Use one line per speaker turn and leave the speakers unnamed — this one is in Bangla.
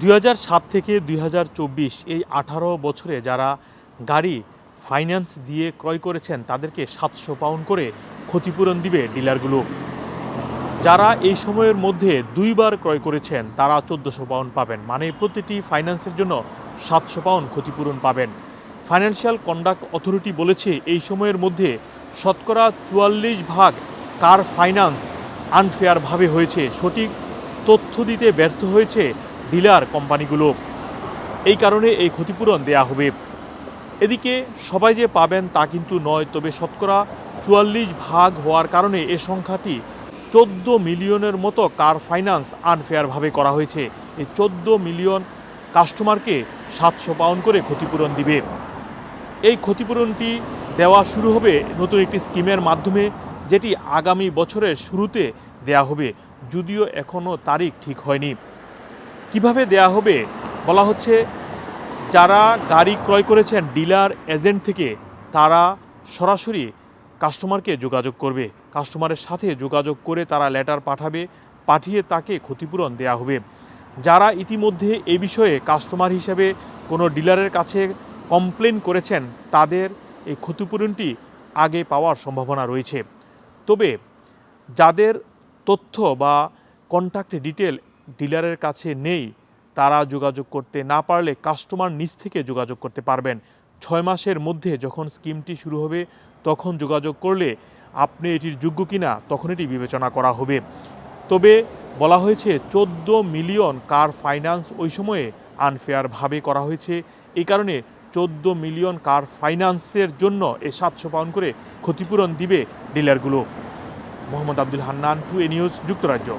দুই সাত থেকে দুই হাজার চব্বিশ এই আঠারো বছরে যারা গাড়ি ফাইন্যান্স দিয়ে ক্রয় করেছেন, তাদেরকে সাতশো পাউন্ড করে ক্ষতিপূরণ দিবে ডিলারগুলো। যারা এই সময়ের মধ্যে দুইবার ক্রয় করেছেন, তারা চোদ্দোশো পাউন্ড পাবেন। মানে প্রতিটি ফাইন্যান্সের জন্য সাতশো পাউন্ড ক্ষতিপূরণ পাবেন। ফাইন্যান্সিয়াল কন্ডাক্ট অথরিটি বলেছে, এই সময়ের মধ্যে শতকরা চুয়াল্লিশ ভাগ কার ফাইন্যান্স আনফেয়ারভাবে হয়েছে। সঠিক তথ্য দিতে ব্যর্থ হয়েছে ডিলার কোম্পানিগুলো। এই কারণে এই ক্ষতিপূরণ দেয়া হবে। এদিকে সবাই যে পাবেন তা কিন্তু নয়, তবে শতকরা চুয়াল্লিশ ভাগ হওয়ার কারণে এ সংখ্যাটি চোদ্দ মিলিয়নের মতো কার ফাইন্যান্স আনফেয়ারভাবে করা হয়েছে। এই চোদ্দ মিলিয়ন কাস্টমারকে সাতশো পাউন্ড করে ক্ষতিপূরণ দিবে। এই ক্ষতিপূরণটি দেওয়া শুরু হবে নতুন একটি স্কিমের মাধ্যমে, যেটি আগামী বছরের শুরুতে দেয়া হবে। যদিও এখনও তারিখ ঠিক হয়নি। কীভাবে দেয়া হবে? বলা হচ্ছে, যারা গাড়ি ক্রয় করেছেন, ডিলার, এজেন্ট থেকে, তারা সরাসরি কাস্টমারকে যোগাযোগ করবে। কাস্টমারের সাথে যোগাযোগ করে তারা লেটার পাঠাবে, পাঠিয়ে তাকে ক্ষতিপূরণ দেয়া হবে। যারা ইতিমধ্যে এ বিষয়ে কাস্টমার হিসেবে কোনো ডিলারের কাছে কমপ্লেন করেছেন, তাদের এই ক্ষতিপূরণটি আগে পাওয়ার সম্ভাবনা রয়েছে। তবে, যাদের তথ্য বা কন্ট্যাক্ট ডিটেল ডিলারের কাছে নেই, তারা যোগাযোগ করতে না পারলে কাস্টমার নিজ থেকে যোগাযোগ করতে পারবেন। ছয় মাসের মধ্যে যখন স্কিমটি শুরু হবে, তখন যোগাযোগ করলে আপনি এটির যোগ্য কিনা, তখন এটি বিবেচনা করা হবে। তবে বলা হয়েছে, চোদ্দ মিলিয়ন কার ফাইন্যান্স ওই সময়ে আনফেয়ারভাবে করা হয়েছে। এই কারণে চোদ্দ মিলিয়ন কার ফাইন্যান্সের জন্য এ সাতশো পাউন্ড করে ক্ষতিপূরণ দিবে ডিলারগুলো। Mohammad Abdul Hannan, two A news, যুক্তরাজ্য।